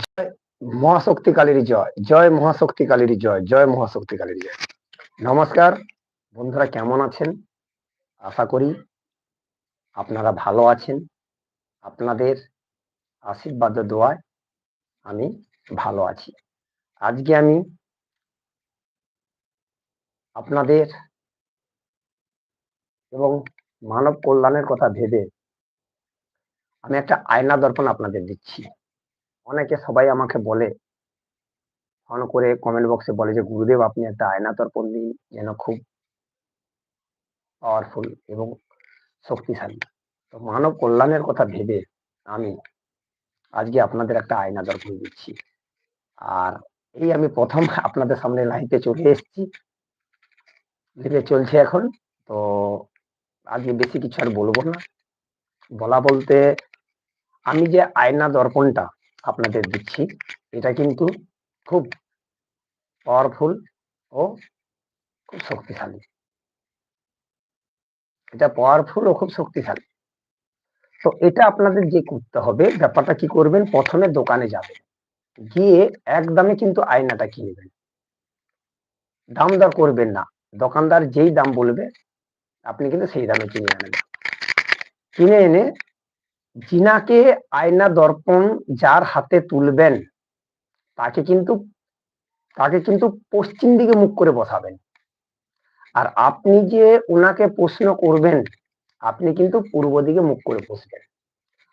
জয়, মহাশক্তিকালীর জয় জয় মহাশক্তিকালীর জয় জয় মহাশক্তিকালীর জয়। নমস্কার, বন্ধুরা কেমন আছেন? আশা করি আপনারা ভালো আছেন। আপনাদের আশীর্বাদ দোয়ায় আমি ভালো আছি। আজকে আমি আপনাদের এবং মানব কল্যাণের কথা ভেবে আমি একটা আয়না দর্পণ আপনাদের দিচ্ছি। অনেকে সবাই আমাকে বলে ফোন করে কমেন্ট বক্সে বলে যে, গুরুদেব, আপনি একটা আয়না দর্পণ দিন যেন খুব পাওয়ারফুল এবং শক্তিশালী। তো মানব কল্যাণের কথা ভেবে আমি আজকে আপনাদের একটা আয়না দর্পণ দিচ্ছি। আর এই আমি প্রথম আপনাদের সামনে লাইভে চলে এসেছি। লাইভে চলছে এখন, তো আজকে বেশি কিছু আর বলব না। বলা বলতে, আমি যে আয়না দর্পণটা আপনাদের দিচ্ছি। এটা কিন্তু খুব পাওয়ারফুল ও খুব শক্তিশালী। এটা পাওয়ারফুল ও খুব শক্তিশালী। তো এটা আপনাদের যে করতে হবে। ব্যাপারটা কি করবেন? প্রথমে দোকানে যাবেন। গিয়ে এক দামে কিন্তু আয়নাটা কিনবেন। দাম দর করবেন না। দোকানদার যেই দাম বলবে, আপনি কিন্তু সেই দামে কিনে আনবেন। কিনে এনে জিনাকে আয়না দর্পণ যার হাতে তুলবেন, তাকে কিন্তু তাকে কিন্তু পশ্চিম দিকে মুখ করে বসাবেন। আর আপনি যে ওনাকে প্রশ্ন করবেন, আপনি কিন্তু পূর্ব দিকে মুখ করে বসবেন।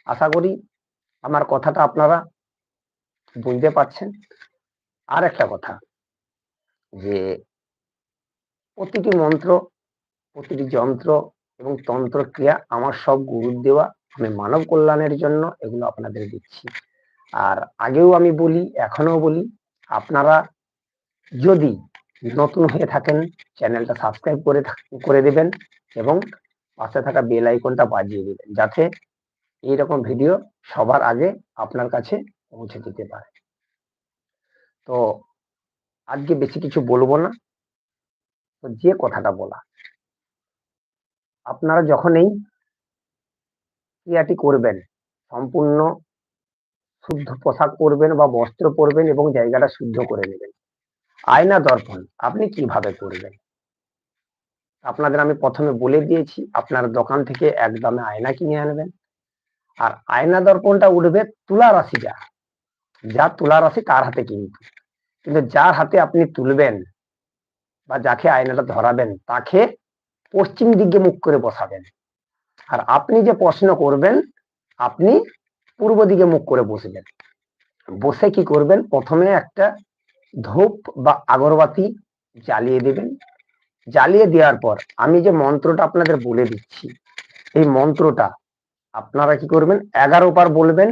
আশা করি আমার কথাটা আপনারা বুঝতে পারছেন। আর একটা কথা, যে প্রতিটি মন্ত্র, প্রতিটি যন্ত্র এবং তন্ত্র ক্রিয়া আমার সব গুরুর দেওয়া। আমি মানব কল্যাণের জন্য এগুলো আপনাদের দিচ্ছি। আর আগেও আমি বলি এখনও বলি, আপনারা যদি নতুন হয়ে থাকেন, চ্যানেলটা সাবস্ক্রাইব করে করে দেবেন এবং পাশে থাকা বেল আইকনটা বাজিয়ে দেবেন, যাতে এইরকম ভিডিও সবার আগে আপনার কাছে পৌঁছে দিতে পারে। তো আজকে বেশি কিছু বলব না। তো যে কথাটা বলা, আপনারা যখন এই ক্রিয়াটি করবেন। সম্পূর্ণ শুদ্ধ পোশাক পরবেন বা বস্ত্র পরবেন এবং জায়গাটা শুদ্ধ করে নেবেন। আয়না দর্পণ আপনি কীভাবে করবেন? আপনাদের আমি প্রথমে বলে দিয়েছি, আপনার দোকান থেকে এক দামে আয়না কিনে আনবেন। আর আয়না দর্পণটা উঠবে তুলা রাশি যা। যা তুলা রাশি তার হাতে কিন্তু। কিন্তু যার হাতে আপনি তুলবেন বা যাকে আয়নাটা ধরাবেন, তাকে পশ্চিম দিকে মুখ করে বসাবেন। আর আপনি যে প্রশ্ন করবেন, আপনি পূর্ব দিকে মুখ করে বসবেন বসে কি করবেন? প্রথমে একটা ধূপ বা আগরবাতি জ্বালিয়ে দেবেন। জ্বালিয়ে দেওয়ার পর আমি যে মন্ত্রটা আপনাদের বলে দিচ্ছি, এই মন্ত্রটা আপনারা কি করবেন? এগারো বার বলবেন,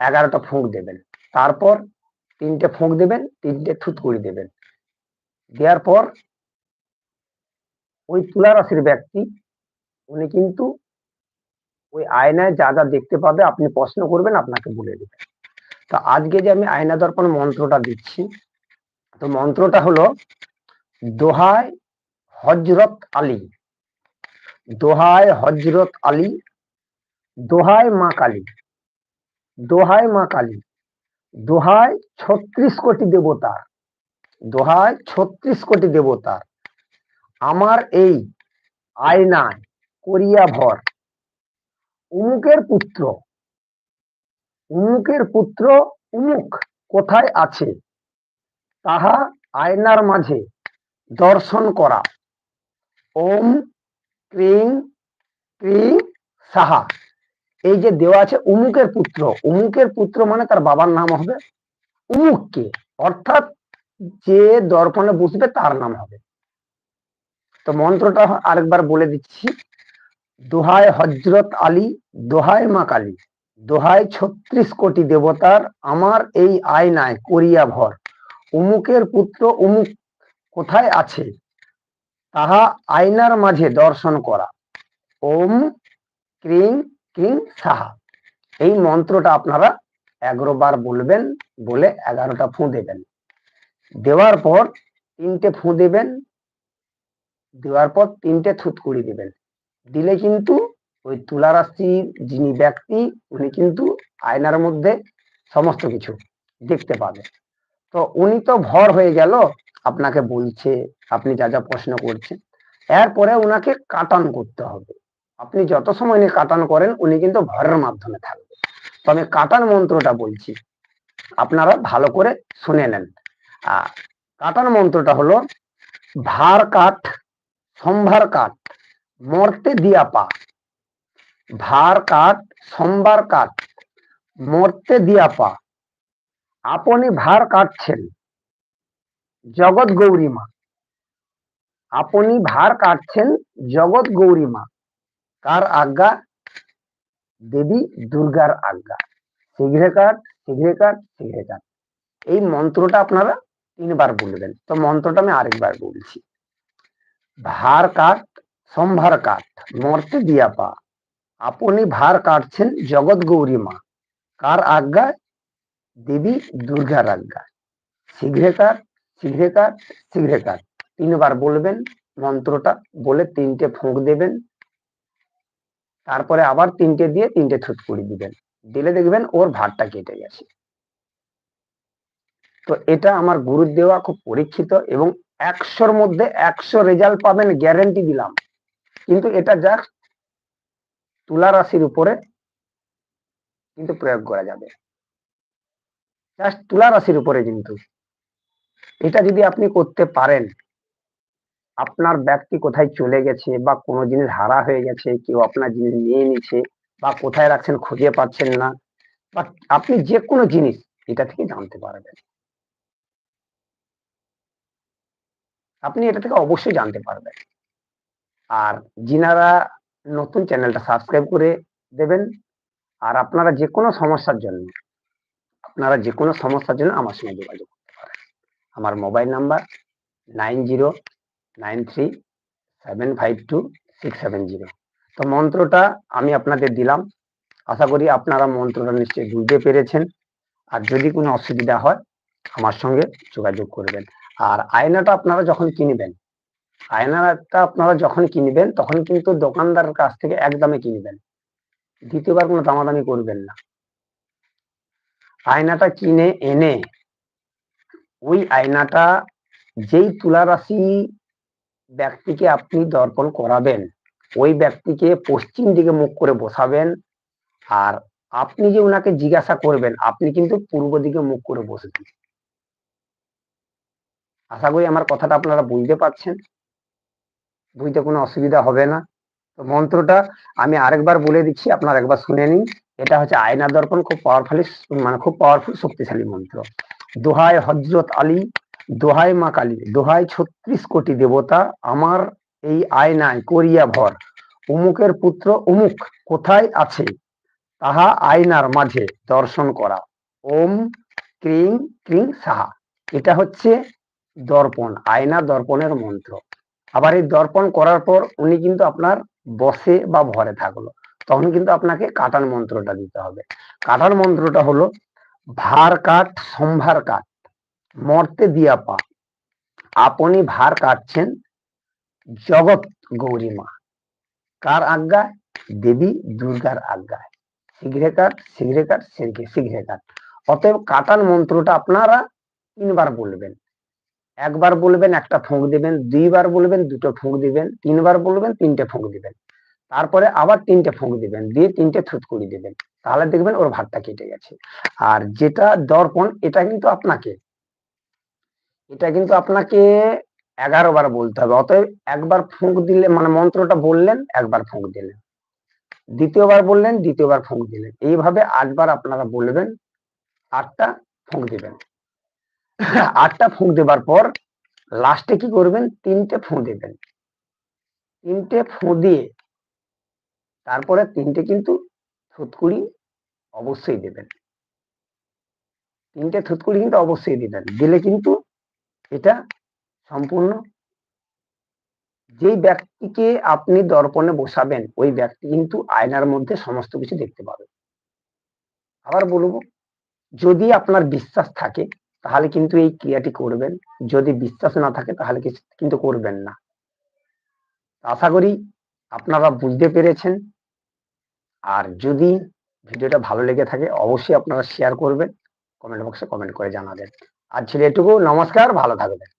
এগারোটা ফুঁক দেবেন। তারপর তিনটে ফুঁক দেবেন, তিনটে থুতকুড়ি দেবেন। দেওয়ার পর ওই তুলা রাশির ব্যক্তি, উনি কিন্তু ওই আয়নায় যা যা দেখতে পাবে, আপনি প্রশ্ন করবেন, আপনাকে বলে দেবে। তো আজকে যে আমি আয়না দর্পণ মন্ত্রটা দিচ্ছি, তো মন্ত্রটা হলো, দোহায় হজরত আলী। দোহায় হজরত আলী, দোহায় মা কালী। দোহায় মা কালী। দোহায় ছত্রিশ কোটি দেবতার দোহায় ছত্রিশ কোটি দেবতার আমার এই আয়নায় করিয়া ভর উমুকের পুত্র। উমুকের পুত্র উমুক কোথায় আছে? তাহা আয়নার মাঝে দর্শন করা। ওম ক্রিং ক্রিং সাহা। এই যে দেওয়া আছে উমুকের পুত্র। উমুকের পুত্র মানে তার বাবার নাম হবে উমুককে। অর্থাৎ যে দর্পণে বসবে তার নাম হবে। তো মন্ত্রটা আরেকবার বলে দিচ্ছি। দোহায় হজরত আলী, দোহায় মা কালী, দোহায় ছত্রিশ কোটি দেবতার আমার এই আয়নায় করিয়া ভর। উমুকের পুত্র উমুক কোথায় আছে? তাহা আয়নার মাঝে দর্শন করা। ওম ক্রিং ক্রিং সাহা। এই মন্ত্রটা আপনারা এগারো বার বলবেন, বলে এগারোটা ফুঁ দেবেন। দেওয়ার পর তিনটে ফুঁ দেবেন, দেওয়ার পর তিনটে থুতকুড়ি দেবেন। দিলে কিন্তু ওই তুলা রাশির যিনি ব্যক্তি, উনি কিন্তু আয়নার মধ্যে সমস্ত কিছু দেখতে পাবে। তো উনি তো ভর হয়ে গেল, আপনাকে বলছে, আপনি যা যা প্রশ্ন করছেন। এরপরে উনাকে কাটান করতে হবে। আপনি যত সময় নিয়ে কাটান করেন, উনি কিন্তু ভরের মাধ্যমে থাকবে। তো আমি কাটান মন্ত্রটা বলছি, আপনারা ভালো করে শুনে নেন। আহ, কাটান মন্ত্রটা হলো, ভার কাঠ, সম্ভার কাঠ মর্তে দিয়া পা। ভার কাঠ সম্ভার কাঠ মর্তে দিয়া পা। আপনি ভার কাটছেন। জগৎ গৌরী মা। আপনি ভার কাটছেন জগৎ গৌরী মা। কার আজ্ঞা দেবী দুর্গার আজ্ঞা। শীঘ্রে কাট শীঘ্রে কাট শীঘ্রে কাট। এই মন্ত্রটা আপনারা তিনবার বলবেন। তো মন্ত্রটা আমি আরেকবার বলছি। ভার কাট সম্ভার কাঠ, মর্তে দিয়া পা। আপনি ভার কাটছেন জগৎ গৌরী মা। কার আজ্ঞায়? দেবী দুর্গার আজ্ঞা শীঘ্রে কাট শীঘ্রে কাট শীঘ্রে কাট। তিনবার বলবেন, মন্ত্রটা বলে তিনটে ফুঁক দেবেন। তারপরে আবার তিনটে দিয়ে তিনটে থুতকুড়ি দিবেন। দিলে দেখবেন ওর ভাতটা কেটে গেছে। তো এটা আমার গুরুর দেওয়া খুব পরীক্ষিত এবং একশোর মধ্যে একশো রেজাল্ট পাবেন গ্যারেন্টি দিলাম। কিন্তু এটা জাস্ট তুলা রাশির উপরে কিন্তু প্রয়োগ করা যাবে। জাস্ট তুলা রাশির উপরে কিন্তু। এটা যদি আপনি করতে পারেন, আপনার ব্যক্তি কোথায় চলে গেছে বা কোনো জিনিস হারা হয়ে গেছে, কেউ আপনার জিনিস নিয়ে নিছে বা কোথায় রাখছেন খুঁজে পাচ্ছেন না, বা আপনি যে কোনো জিনিস এটা থেকে জানতে পারবেন। আপনি এটা থেকে অবশ্যই জানতে পারবেন। আর যিনারা নতুন চ্যানেলটা সাবস্ক্রাইব করে দেবেন, আর আপনারা যে কোনো সমস্যার জন্য, আপনারা যে কোনো সমস্যার জন্য আমার সঙ্গে যোগাযোগ করতে পারেন। আমার mobile number nine zero, nine three, seven five two, six seven zero. তো মন্ত্রটা আমি আপনাদের দিলাম। আশা করি আপনারা মন্ত্রটা নিশ্চয়ই বুঝতে পেরেছেন। আর যদি কোনো অসুবিধা হয়, আমার সঙ্গে যোগাযোগ করবেন। আর আয়নাটা আপনারা যখন কিনবেন আয়নাটা আপনারা যখন কিনবেন, তখন কিন্তু দোকানদারের কাছ থেকে একদমে কিনবেন। দ্বিতীয়বার কোনো দামাদামি করবেন না। আয়নাটা কিনে, এনে ওই আয়নাটা যেই তুলা রাশি ব্যক্তিকে আপনি দর্পণ করাবেন, ওই ব্যক্তিকে পশ্চিম দিকে মুখ করে বসাবেন আর আপনি যে ওনাকে জিজ্ঞাসা করবেন, আপনি কিন্তু পূর্ব দিকে মুখ করে বসে বসবেন। আশা করি আমার কথাটা আপনারা বুঝতে পারছেন। বুঝতে কোনো অসুবিধা হবে না। তো মন্ত্রটা আমি আরেকবার বলে দিচ্ছি, আপনার একবার শুনে নিন। এটা হচ্ছে আয়না দর্পণ, খুব পাওয়ারফুলি মানে খুব পাওয়ারফুল শক্তিশালী মন্ত্র। দোহাই হজরত আলী, দোহাই মা কালী, দোহাই ছত্রিশ কোটি দেবতা, আমার এই আয়নায় করিয়া ভর। উমুকের পুত্র উমুক, কোথায় আছে? তাহা আয়নার মাঝে দর্শন করা। ওম ক্রিং ক্রিং সাহা। এটা হচ্ছে দর্পণ, আয়না দর্পণের মন্ত্র। আবার এই দর্পণ করার পর উনি কিন্তু আপনার বসে বা ভরে থাকল। তখন কিন্তু আপনাকে কাটান মন্ত্রটা দিতে হবে। কাটার মন্ত্রটা হলো, ভার কাঠ সম্ভার কাঠ মর্তে দিয়া পা। আপনি ভার কাটছেন, জগৎ গৌরী মা। কার আজ্ঞায়? দেবী দুর্গার আজ্ঞায়। শীঘ্রে কাট শীঘ্রে কাট, শীঘ্রে শীঘ্রে কাট। অতএব কাটান মন্ত্রটা আপনারা তিনবার বলবেন। একবার বলবেন, একটা ফুঁক দিবেন, দুইবার বলবেন, দুটো ফুঁক দিবেন, তিনবার বলবেন, তিনটে ফোঁক দিবেন। তারপরে আবার তিনটে ফোঁক দিবেন, দিয়ে তিনটে থুতকুড়ি দিবেন। তাহলে দেখবেন ওর ভাতটা কেটে গেছে। আর যেটা দর্পণ, এটা কিন্তু আপনাকে, এটা কিন্তু আপনাকে এগারো বার বলতে হবে। অতএব একবার ফুঁক দিলে মানে মন্ত্রটা বললেন, একবার ফুঁক দিলেন। দ্বিতীয়বার বললেন, দ্বিতীয়বার ফুঁক দিলেন। এইভাবে আটবার আপনারা বলবেন, আটটা ফুঁক দিবেন। আটটা ফুঁক দেবার পর লাস্টে কি করবেন? তিনটে ফুঁ দেবেন। তিনটে ফুঁ দিয়ে তারপরে তিনটে কিন্তু থুতকুড়ি অবশ্যই দেবেন। তিনটে থুতকুড়ি কিন্তু অবশ্যই দিবেন। দিলে কিন্তু এটা সম্পূর্ণ যেই ব্যক্তিকে আপনি দর্পণে বসাবেন, ওই ব্যক্তি কিন্তু আয়নার মধ্যে সমস্ত কিছু দেখতে পাবে। আবার বলব, যদি আপনার বিশ্বাস থাকে তাহলে কিন্তু এই ক্রিয়াটি করবেন। যদি বিশ্বাস না থাকে, তাহলে কিন্তু করবেন না। আশা করি আপনারা বুঝতে পেরেছেন। আর যদি ভিডিওটা ভালো লেগে থাকে, অবশ্যই আপনারা শেয়ার করবেন। কমেন্ট বক্সে কমেন্ট করে জানাবেন। আর ছেলে এটুকু নমস্কার, ভালো থাকবেন।